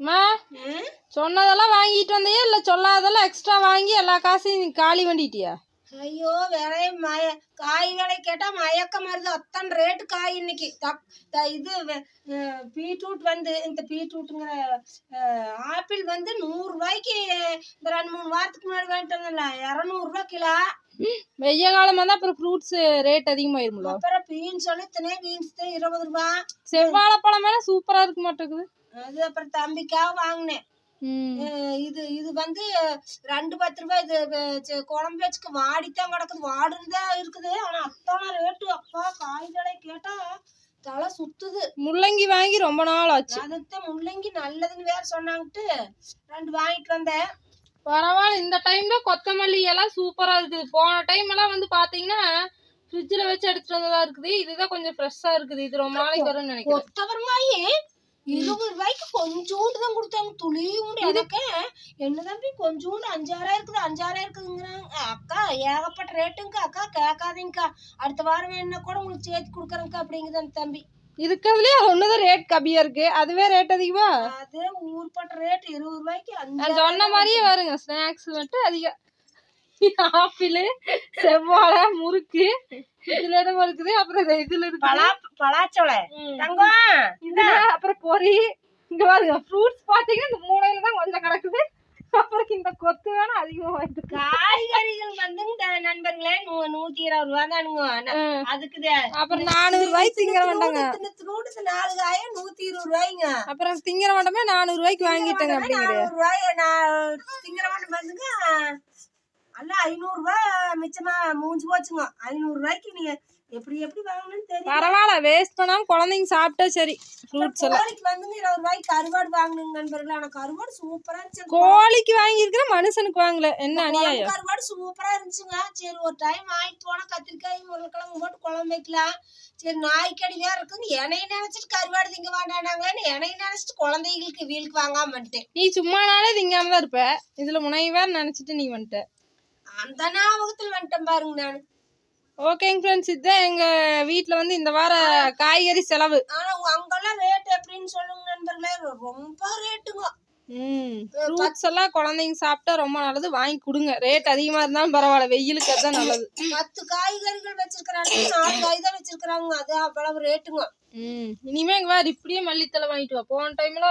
அம்மா சொன்னதெல்லாம் வாங்கிட்டு வந்தியா? இல்லை சொல்லாதெல்லாம் எக்ஸ்ட்ரா வாங்கி எல்லா காசையும் நீ காலி பண்ணிட்டியா? ஐயோ விலை மய காய் விலை கேட்டா மயக்கம் வருது அத்தனை ரேட்டு காய் இன்னைக்கு. தக்- த- இது பீட்ரூட் வந்து இந்த பீட்ரூட்டுங்கிற ஆப்பிள் வந்து நூறு ரூபாய்க்கு இந்த ரெண்டு மூணு வாரத்துக்கு முன்னாடி வாங்கிட்டு வந்தல இரநூறுபா கிலோ. வெய்ய காலமாக தான் அப்புறம் ஃப்ரூட்ஸ் ரேட் அதிகமாயிரும்ல. அப்புறம் பீன்ஸ் பீன்ஸ் தான் இருபது ரூபா. செவ்வாழைப்பழம் மேலே சூப்பராக இருக்க மாட்டேங்குது. அது அப்புறம் தம்பிக்காக வாங்கினேன். இது இது வந்து ரெண்டு பத்து ரூபாய் இது குழம்பு வச்சுக்கு வாடித்தான் கிடக்குது. வாடுன்னு தான் இருக்குது. ஆனா அத்தனை ரேட்டு. அப்பா காய் விலை கேட்டா தலை சுத்துது. முள்ளங்கி வாங்கி ரொம்ப நாள் ஆச்சு. அதுதான் முள்ளங்கி நல்லதுன்னு வேற சொன்னாங்கட்டு ரெண்டு வாங்கிட்டு வந்தேன். பரவாயில்ல இந்த டைம்ல கொத்தமல்லி எல்லாம் சூப்பரா இருக்குது. போன டைம் எல்லாம் வந்து பாத்தீங்கன்னா ஃப்ரிட்ஜில் வச்சு எடுத்துட்டு வந்ததா இருக்குது. இதுதான் கொஞ்சம் ஃப்ரெஷ்ஷா இருக்குது. இது ரொம்ப நாளைக்கு வரும்னு நினைக்கிறேன். கொத்தவரங்காயே இருபது ரூபாய்க்கு கொஞ்சோண்டு தான் கொடுத்தாங்க. துளியூண்டு எனக்கு என்ன தம்பி கொஞ்சோண்டு அஞ்சாயிரம் இருக்குது அஞ்சாயிரம் இருக்குதுங்கிறாங்க. அக்கா ஏகப்பட்ட ரேட்டுங்க அக்கா கேட்காதீங்கக்கா. அடுத்த வாரம் வேணும்னா கூட உங்களுக்கு சேர்த்து கொடுக்குறேங்க்கா அப்படிங்குது அந்த தம்பி. இருக்கிறதுலயே ஒண்ணுதான் ரேட் கம்மியா இருக்கு. அதுவே ரேட் அதிகமா? அது ஊர்பட்ட ரேட் இருபது ரூபாய்க்கு நான் சொன்ன மாதிரியே வருங்க. ஸ்நாக்ஸ் மட்டும் அதிகம். ஆப்பிள் செவ்வாழை முறுக்கு. இதுல இடம் இருக்குது அப்புறம் இது- இதுல இருக்கு பலா பலாச்சோளை. தங்கம் அப்புறம் பொரி இங்க பாருங்க ஃப்ரூட்ஸ் பாத்தீங்கன்னா இந்த மூணையில தான் கொஞ்சம் கிடக்குது. அப்புறம் இந்த கொத்து வேணா அதிகமா வாங்கிட்டு காய்கறிகள் வந்து நண்பர்களே நூத்தி இருபது ரூபா தானுங்க. அதுக்கு அப்புறம் நானூறு ரூபாய்க்கு திங்கிற மாட்டாங்க திருடு நாலு காயம் நூத்தி இருபது ரூபாய்ங்க. அப்புறம் திங்கிற மாட்டோமே நானூறு ரூபாய்க்கு வாங்கிட்டேங்க அப்படிங்கிற. ரூபாய் நான் திங்கிற வந்துங்க அல்ல ஐநூறு ரூபாய் மிச்சமா மூஞ்சி போச்சுங்க. ஐநூறு ரூபாய்க்கு நீங்க எப்படி எப்படி வாங்கணும்னு தெரியும் பரவாயில்ல வேஸ்ட் பண்ணாம குழந்தைங்க சாப்பிட்டா சரி. ஃப்ரூட்ஸ் எல்லாம். கோழிக்கு வந்துங்க இருபது ரூபாய்க்கு கருவாடு வாங்கணுங்க நண்பர்களே. ஆனா கருவாடு சூப்பரா இருந்துச்சு கோழிக்கு வாங்கியிருக்கிற மனுஷனுக்கு வாங்கல. என்ன அநியாயம்? கருவாடு சூப்பரா இருந்துச்சுங்க. சரி ஒரு டைம் வாங்கிட்டு போனா கத்திரிக்காய் உருளைக்கிழங்கு போட்டு குழம்பு வைக்கலாம். சரி நாய்க்கடி வேற இருக்குன்னு என்னைய நினைச்சிட்டு கருவாடு திங்க வேண்டானாங்களேன்னு என்னைய நினைச்சிட்டு குழந்தைகளுக்கு வீலுக்கு வாங்காம வந்துட்டேன். நீ சும்மானாலே திங்காம தான் இருப்ப. இதுல முனைவா நினைச்சிட்டு நீ வந்துட்ட. அந்த ஞாபகத்தில் வந்துட்டேன் பாருங்க நான். ஓகேங்க ஃப்ரெண்ட்ஸ் இதுதான் எங்க வீட்ல வந்து இந்த வார காய்கறி செலவு. ஆனா அங்கெல்லாம் ரேட் எப்படின்னு சொல்லுங்க நண்பர்களே. ரொம்ப ரேட்டுங்க ம் ஃப்ரூட்ஸ் எல்லாம் குழந்தைங்க சாப்பிட்டா ரொம்ப நல்லது. வாங்கி கொடுங்க. ரேட் அதிகமா இருந்தாலும் பரவாயில்ல. வெயிலுக்கு அதுதான் நல்லது. பத்து காய்கறிகள் வச்சிருக்கிறாங்க. நாலு காய் தான் வச்சிருக்கிறாங்க. அது அவ்வளவு ரேட்டுங்க ம் இனிமே இங்க வேற இப்படியே மல்லித்தலை வாங்கிட்டு வா. போன டைம்ல